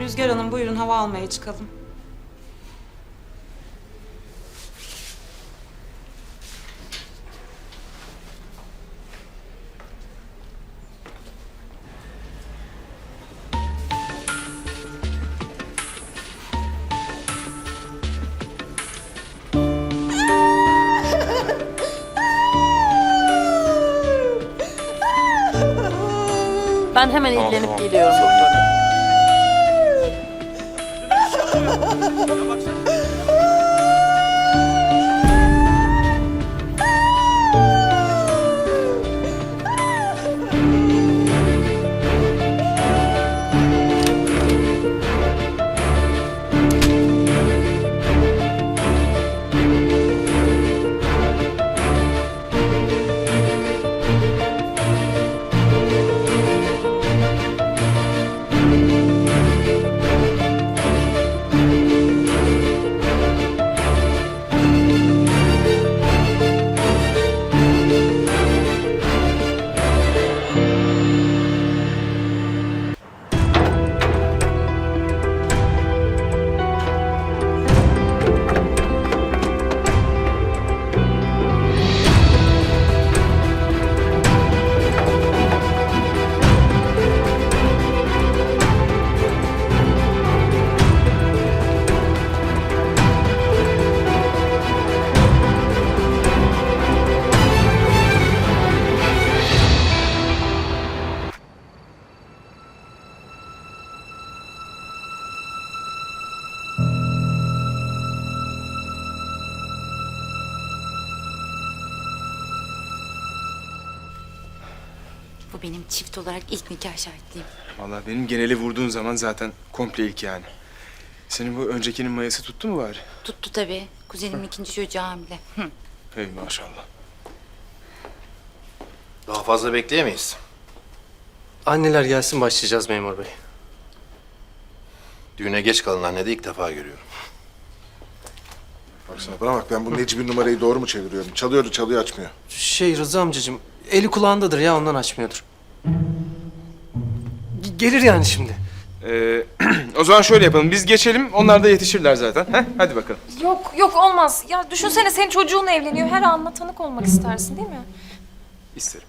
Rüzgar Hanım buyurun hava almaya çıkalım. Ben hemen Tamam, ilgilenip tamam. geliyorum Sorun doktor. yok. Bu benim çift olarak ilk nikah şahitliğim. Vallahi benim geneli vurduğun zaman zaten komple ilk yani. Senin bu öncekinin mayası tuttu mu bari? Tuttu tabii. Kuzenimin ikinci çocuğu hamile. Hı. Hey maşallah. Daha fazla bekleyemeyiz. Anneler gelsin başlayacağız memur bey. Düğüne geç kalan anne de ilk defa görüyorum. Baksana bana bak ben bu Necip'in numarayı doğru mu çeviriyorum? Çalıyordu çalıyor açmıyor. Şey Rıza amcacığım eli kulağındadır ya ondan açmıyordur. G- Gelir yani şimdi. Ee, o zaman şöyle yapalım. Biz geçelim. Onlar da yetişirler zaten. Heh, hadi bakalım. Yok yok olmaz. Ya düşünsene senin çocuğun evleniyor. Her anla tanık olmak istersin değil mi? İsterim.